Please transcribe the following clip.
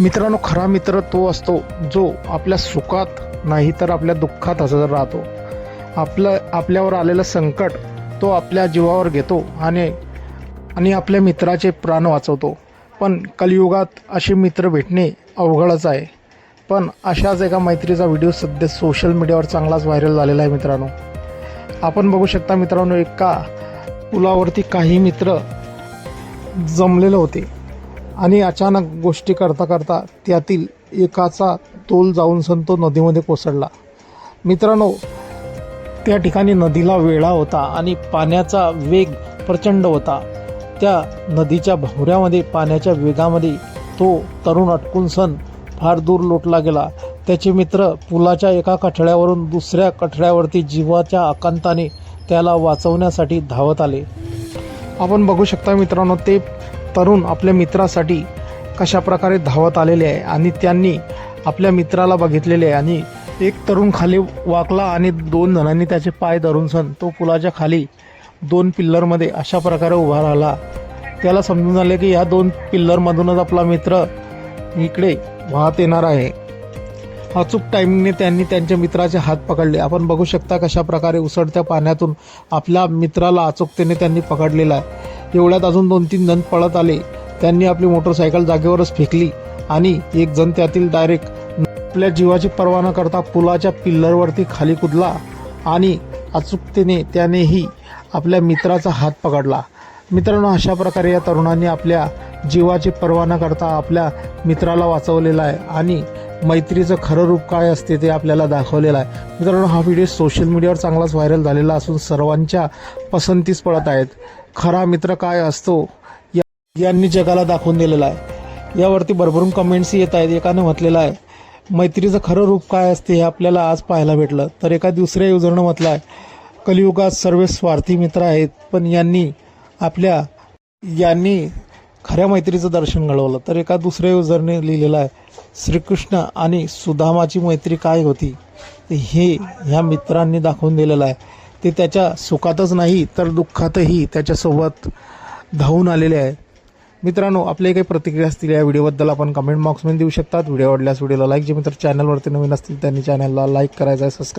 मित्रांनो खरा मित्र तो असतो जो आपल्या सुखात नाही तर आपल्या दुःखात हजर राहतो. आपलं आपल्यावर आलेलं संकट तो आपल्या जीवावर घेतो आणि आणि आपल्या मित्राचे प्राण वाचवतो. पण कलियुगात असे मित्र भेटणे अवघडच आहे. पण अशाच एका मैत्रीचा व्हिडिओ सध्या सोशल मीडियावर चांगलाच व्हायरल झालेला आहे मित्रांनो. आपण बघू शकता मित्रांनो एका पुलावरती काही मित्र जमलेले होते. आणि अचानक गोष्टी करता करता त्यातील एकाचा तोल जाऊन सन तो नदीमध्ये कोसळला. मित्रांनो त्या ठिकाणी नदीला वेळा होता आणि पाण्याचा वेग प्रचंड होता. त्या नदीच्या भोवऱ्यामध्ये पाण्याच्या वेगामध्ये तो तरुण अटकून सण फार दूर लोटला गेला. त्याचे मित्र पुलाच्या एका कठड्यावरून दुसऱ्या कठड्यावरती जीवाच्या आकांताने त्याला वाचवण्यासाठी धावत आले. आपण बघू शकता मित्रांनो ते तरुण आपल्या मित्रासाठी कशा प्रकारे धावत आलेले आहे आणि त्यांनी आपल्या मित्राला बघितलेले आहे. आणि एक तरुण खाली वाकला आणि दोन जणांनी त्याचे पाय धरून सन तो पुलाच्या खाली दोन पिल्लरमध्ये अशा प्रकारे उभा राहिला. त्याला समजून आले की ह्या दोन पिल्लरमधूनच आपला मित्र इकडे वाहत येणार आहे. अचूक टायमिंगने त्यांनी त्यांच्या मित्राचे हात पकडले. आपण बघू शकता कशा प्रकारे उसळत्या पाण्यातून आपल्या मित्राला अचूकतेने त्यांनी पकडलेला आहे. एवढ्यात अजून दोन तीन जण पळत आले. त्यांनी आपली मोटरसायकल जागेवरच फेकली आणि एक जण त्यातील डायरेक्ट आपल्या जीवाची पर्वा न करता पुलाच्या पिल्लरवरती खाली कुदला आणि अचूकतेने त्यानेही आपल्या मित्राचा हात पकडला. मित्रांनो अशा प्रकारे या तरुणांनी आपल्या जीवाची पर्वा न करता आपल्या मित्राला वाचवलेला आहे आणि मैत्रीचं खरं रूप काय असते ते आपल्याला दाखवलेलं आहे. मित्रांनो हा व्हिडिओ सोशल मीडियावर चांगलाच व्हायरल झालेला असून सर्वांच्या पसंतीस पडत आहेत. खरा मित्र काय असतो या यांनी जगाला दाखवून दिलेला आहे. यावरती भरभरून कमेंट्स येत आहेत. एकाने म्हटलेलं आहे मैत्रीचं खरं रूप काय असते हे आपल्याला आज पाहायला भेटलं. तर एका दुसऱ्या युजरनं म्हटलं आहे कलियुगात सर्व स्वार्थी मित्र आहेत पण यांनी आपल्या यांनी खऱ्या मैत्रीचं दर्शन घडवलं. तर एका दुसऱ्या युजरने लिहिलेलं आहे श्रीकृष्ण आणि सुदामाची मैत्री काय होती? ते हे ह्या मित्रांनी दाखवून दिलेलं आहे. ते त्याच्या सुखातच नाही तर दुःखातही त्याच्यासोबत धावून आलेले आहे. मित्रांनो आपल्या काही प्रतिक्रिया असतील या व्हिडिओबद्दल आपण कमेंट बॉक्समध्ये देऊ शकतात. व्हिडिओ आवडल्यास व्हिडिओला लाईक जे मित्र चॅनलवरती नवीन असतील त्यांनी चॅनलला लाईक करायचं आहे सबस्क्राईब